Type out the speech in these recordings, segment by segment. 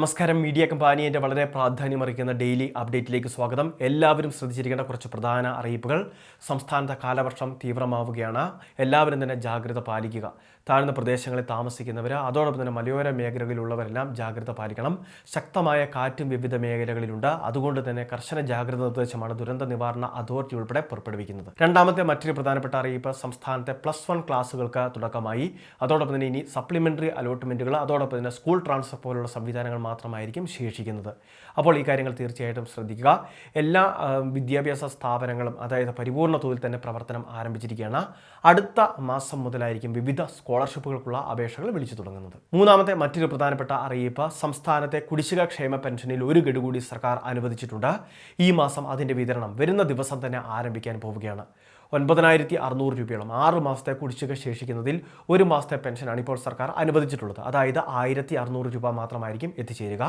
നമസ്കാരം. മീഡിയ കമ്പാനിയുടെ വളരെ പ്രാധാന്യമറിയിക്കുന്ന ഡെയിലി അപ്ഡേറ്റിലേക്ക് സ്വാഗതം. എല്ലാവരും ശ്രദ്ധിച്ചിരിക്കേണ്ട കുറച്ച് പ്രധാന അറിയിപ്പുകൾ. സംസ്ഥാനത്തെ കാലവർഷം തീവ്രമാവുകയാണ്. എല്ലാവരും തന്നെ ജാഗ്രത പാലിക്കുക. താഴ്ന്ന പ്രദേശങ്ങളിൽ താമസിക്കുന്നവർ അതോടൊപ്പം തന്നെ മലയോര മേഖലകളിലുള്ളവരെല്ലാം ജാഗ്രത പാലിക്കണം. ശക്തമായ കാറ്റും വിവിധ മേഖലകളിലുണ്ട്. അതുകൊണ്ട് തന്നെ കർശന ജാഗ്രത നിർദ്ദേശമാണ് ദുരന്ത നിവാരണ അതോറിറ്റി ഉൾപ്പെടെ പുറപ്പെടുവിക്കുന്നത്. രണ്ടാമത്തെ മറ്റൊരു പ്രധാനപ്പെട്ട അറിയിപ്പ് സംസ്ഥാനത്തെ പ്ലസ് വൺ ക്ലാസ്സുകൾക്ക് തുടക്കമായി. അതോടൊപ്പം തന്നെ ഇനി സപ്ലിമെന്ററി അലോട്ട്മെന്റുകൾ അതോടൊപ്പം തന്നെ സ്കൂൾ ട്രാൻസ്ഫർ പോലുള്ള സംവിധാനങ്ങൾ മാത്രമായിരിക്കും ശേഷിക്കുന്നത്. അപ്പോൾ ഈ കാര്യങ്ങൾ തീർച്ചയായിട്ടും ശ്രദ്ധിക്കുക. എല്ലാ വിദ്യാഭ്യാസ സ്ഥാപനങ്ങളും അതായത് പരിപൂർണ തോതിൽ തന്നെ പ്രവർത്തനം ആരംഭിച്ചിരിക്കുകയാണ്. അടുത്ത മാസം മുതലായിരിക്കും വിവിധ സ്കോളർഷിപ്പുകൾക്കുള്ള അപേക്ഷകൾ വിളിച്ചു തുടങ്ങുന്നത്. മൂന്നാമത്തെ മറ്റൊരു പ്രധാനപ്പെട്ട അറിയിപ്പ് സംസ്ഥാനത്തെ കുടിശ്ശിക ക്ഷേമ പെൻഷനിൽ ഒരു ഗഡു കൂടി സർക്കാർ അനുവദിച്ചിട്ടുണ്ട്. ഈ മാസം അതിന്റെ വിതരണം വരുന്ന ദിവസം തന്നെ ആരംഭിക്കാൻ പോവുകയാണ്. ഒൻപതിനായിരത്തി അറുന്നൂറ് രൂപയോളം ആറ് മാസത്തെ കുടിശ്ശിക ശേഷിക്കുന്നതിൽ ഒരു മാസത്തെ പെൻഷനാണ് ഇപ്പോൾ സർക്കാർ അനുവദിച്ചിട്ടുള്ളത്. അതായത് ആയിരത്തി അറുന്നൂറ് രൂപ മാത്രമായിരിക്കും എത്തിച്ചേരുക.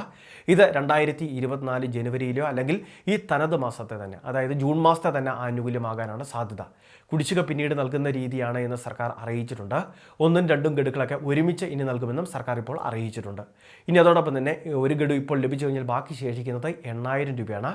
ഇത് രണ്ടായിരത്തി ഇരുപത്തിനാല് ജനുവരിയിലോ അല്ലെങ്കിൽ ഈ തനത് മാസത്തെ തന്നെ അതായത് ജൂൺ മാസത്തെ തന്നെ ആനുകൂല്യമാകാനാണ് സാധ്യത. കുടിശ്ശിക പിന്നീട് നൽകുന്ന രീതിയാണ് എന്ന് സർക്കാർ അറിയിച്ചിട്ടുണ്ട്. ഒന്നും രണ്ടും ഗഡുക്കളൊക്കെ ഒരുമിച്ച് ഇനി നൽകുമെന്നും സർക്കാർ ഇപ്പോൾ അറിയിച്ചിട്ടുണ്ട്. ഇനി അതോടൊപ്പം തന്നെ ഒരു ഗഡു ഇപ്പോൾ ലഭിച്ചു കഴിഞ്ഞാൽ ബാക്കി ശേഷിക്കുന്നത് എണ്ണായിരം രൂപയാണ്.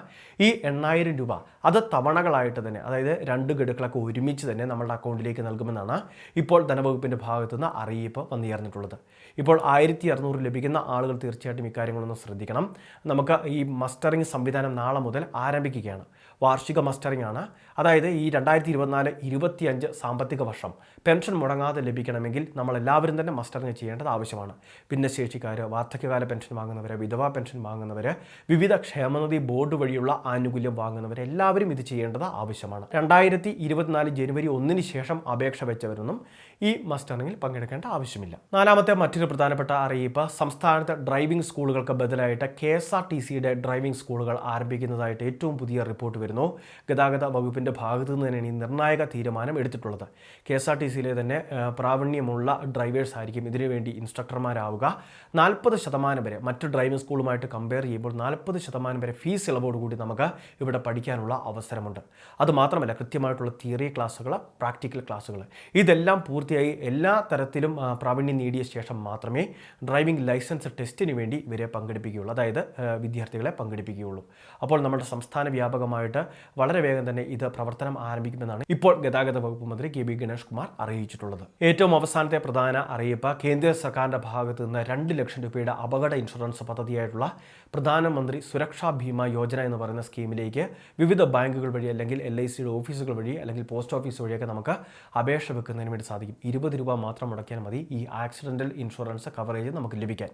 ഈ എണ്ണായിരം രൂപ അത് തവണകളായിട്ട് തന്നെ അതായത് രണ്ട് ഗഡുക്കളൊക്കെ ഒരുമിച്ച് തന്നെ നമ്മളുടെ അക്കൗണ്ടിലേക്ക് നൽകുമെന്നാണ് ഇപ്പോൾ ധനവകുപ്പിന്റെ ഭാഗത്തുനിന്ന് അറിയിപ്പ് വന്നുയർന്നിട്ടുള്ളത് ഇപ്പോൾ ആയിരത്തി അറുന്നൂറ് ലഭിക്കുന്ന ആളുകൾ തീർച്ചയായിട്ടും ഇക്കാര്യങ്ങളൊന്ന് ശ്രദ്ധിക്കണം. നമുക്ക് ഈ മസ്റ്ററിംഗ് സംവിധാനം നാളെ മുതൽ ആരംഭിക്കുകയാണ്. വാർഷിക മസ്റ്ററിംഗ് ആണ് അതായത് ഈ രണ്ടായിരത്തി ഇരുപത്തിനാല് ഇരുപത്തിയഞ്ച് സാമ്പത്തിക വർഷം പെൻഷൻ മുടങ്ങാതെ ലഭിക്കണമെങ്കിൽ നമ്മളെല്ലാവരും തന്നെ മസ്റ്ററിംഗ് ചെയ്യേണ്ടത് ആവശ്യമാണ്. ഭിന്നശേഷിക്കാർ വാർദ്ധക്യകാല പെൻഷൻ വാങ്ങുന്നവർ വിധവാ പെൻഷൻ വാങ്ങുന്നവർ വിവിധ ക്ഷേമനിധി ബോർഡ് വഴിയുള്ള ആനുകൂല്യം വാങ്ങുന്നവർ എല്ലാവരും ഇത് ചെയ്യേണ്ടത് ആവശ്യമാണ്. രണ്ടായിരത്തി ഇരുപത്തിനാല് ജനുവരി ഒന്നിന് ശേഷം അപേക്ഷ വെച്ചവരൊന്നും ഈ മസ്റ്ററിംഗിൽ പങ്കെടുക്കേണ്ട ആവശ്യമില്ല. നാലാമത്തെ മറ്റൊരു പ്രധാനപ്പെട്ട അറിയിപ്പ് സംസ്ഥാനത്തെ ഡ്രൈവിംഗ് സ്കൂളുകൾക്ക് ബദലായിട്ട് കെ എസ് ആർ ടി സിയുടെ ഡ്രൈവിംഗ് സ്കൂളുകൾ ആരംഭിക്കുന്നതായിട്ട് ഏറ്റവും പുതിയ റിപ്പോർട്ട് വരുന്നു. ഗതാഗത വകുപ്പിന്റെ ഭാഗത്തു നിന്ന് തന്നെയാണ് ഈ നിർണായക തീരുമാനം എടുത്തിട്ടുള്ളത്. കെ എസ് ആർ ടി സിയിലെ തന്നെ പ്രാവീണ്യമുള്ള ഡ്രൈവേഴ്സ് ആയിരിക്കും ഇതിനു വേണ്ടി ഇൻസ്ട്രക്ടർമാരാവുക. നാൽപ്പത് ശതമാനം വരെ മറ്റു ഡ്രൈവിംഗ് സ്കൂളുമായിട്ട് കമ്പയർ ചെയ്യുമ്പോൾ നാൽപ്പത് ശതമാനം വരെ ഫീസ് ഇളവോടുകൂടി നമുക്ക് ഇവിടെ പഠിക്കാനുള്ള അവസരമുണ്ട്. അതുമാത്രമല്ല കൃത്യമായിട്ടുള്ള തിയറി ക്ലാസ്സുകൾ പ്രാക്ടിക്കൽ ക്ലാസ്സുകൾ. ഇതെല്ലാം പൂർത്തിയായി എല്ലാ തരത്തിലും പ്രാവീണ്യം നേടിയ ശേഷം മാത്രമേ ഡ്രൈവിംഗ് ലൈസൻസ് ടെസ്റ്റിന് വേണ്ടി ഇവരെ പങ്കെടുപ്പിക്കുകയുള്ളൂ. അതായത് വിദ്യാർത്ഥികളെ പങ്കെടുപ്പിക്കുകയുള്ളൂ. അപ്പോൾ നമ്മുടെ സംസ്ഥാന വ്യാപകമായിട്ട് വളരെ വേഗം തന്നെ ഇത് പ്രവർത്തനം ആരംഭിക്കുമെന്നാണ് ഇപ്പോൾ ഗതാഗത വകുപ്പ് മന്ത്രി കെ ബി ഗണേഷ് കുമാർ അറിയിച്ചിട്ടുള്ളത്. ഏറ്റവും അവസാനത്തെ പ്രധാന അറിയിപ്പ് കേന്ദ്ര സർക്കാരിന്റെ ഭാഗത്തു നിന്ന് രണ്ട് ലക്ഷം രൂപയുടെ അപകട ഇൻഷുറൻസ് പദ്ധതിയായിട്ടുള്ള പ്രധാനമന്ത്രി സുരക്ഷാ ഭീമ യോജന എന്ന് പറയുന്ന സ്കീമിലേക്ക് വിവിധ ബാങ്കുകൾ വഴി അല്ലെങ്കിൽ എൽ ഐ സിയുടെ ഓഫീസുകൾ വഴി അല്ലെങ്കിൽ പോസ്റ്റ് ഓഫീസ് വഴിയൊക്കെ നമുക്ക് അപേക്ഷ വെക്കുന്നതിന് വേണ്ടി സാധിക്കും. ഇരുപത് രൂപ മാത്രം മുടക്കിയാൽ മതി ഈ ആക്സിഡന്റൽ ഇൻഷുറൻസ് കവറേജ് നമുക്ക് ലഭിക്കാൻ.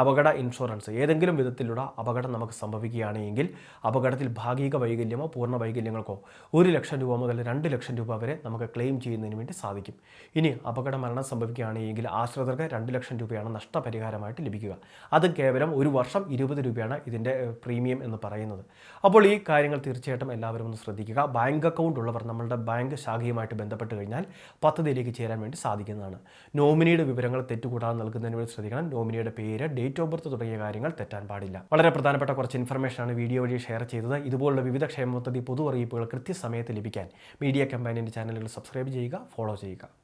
അപകട ഇൻഷുറൻസ് ഏതെങ്കിലും വിധത്തിലുള്ള അപകടം നമുക്ക് സംഭവിക്കുകയാണെങ്കിൽ അപകടത്തിൽ ഭാഗിക വൈകല്യമോ പൂർണ വൈകല്യങ്ങൾക്കോ ഒരു ലക്ഷം രൂപ മുതൽ രണ്ട് ലക്ഷം രൂപ വരെ നമുക്ക് ക്ലെയിം ചെയ്യുന്നതിന് വേണ്ടി സാധിക്കും. ഇനി അപകട മരണം സംഭവിക്കുകയാണെങ്കിൽ ആശ്രിതർക്ക് രണ്ട് ലക്ഷം രൂപയാണ് നഷ്ടപരിഹാരമായിട്ട് ലഭിക്കുക. അത് കേവലം ഒരു വർഷം ഇരുപത് രൂപയാണ് ഇതിന്റെ പ്രീമിയം എന്ന് പറയുന്നത്. അപ്പോൾ ഈ കാര്യങ്ങൾ തീർച്ചയായിട്ടും എല്ലാവരും ഒന്ന് ശ്രദ്ധിക്കുക. ബാങ്ക് അക്കൗണ്ട് ഉള്ളവർ നമ്മളുടെ ബാങ്ക് ശാഖയുമായിട്ട് ബന്ധപ്പെട്ട് കഴിഞ്ഞാൽ പദ്ധതിയിലേക്ക് ചേരാൻ വേണ്ടി സാധിക്കുന്നതാണ്. നോമിനിയുടെ വിവരങ്ങൾ തെറ്റുകൂടാതെ നൽകുന്നതിന് വേണ്ടി ശ്രദ്ധിക്കണം. നോമിനിയുടെ പേര് ഡേറ്റ് ഓഫ് ബർത്ത് തുടങ്ങിയ കാര്യങ്ങൾ തെറ്റാൻ പാടില്ല. വളരെ പ്രധാനപ്പെട്ട കുറച്ച് ഇൻഫർമേഷനാണ് വീഡിയോ വഴി ഷെയർ ചെയ്തത്. ഇതുപോലുള്ള വിവിധ ക്ഷേമ പദ്ധതി പൊതു അറിയിപ്പുകൾ കൃത്യസമയത്ത് ലഭിക്കാൻ മീഡിയ കമ്പാനിന്റെ ചാനലുകൾ സബ്സ്ക്രൈബ് ചെയ്യുക ഫോളോ ചെയ്യുക.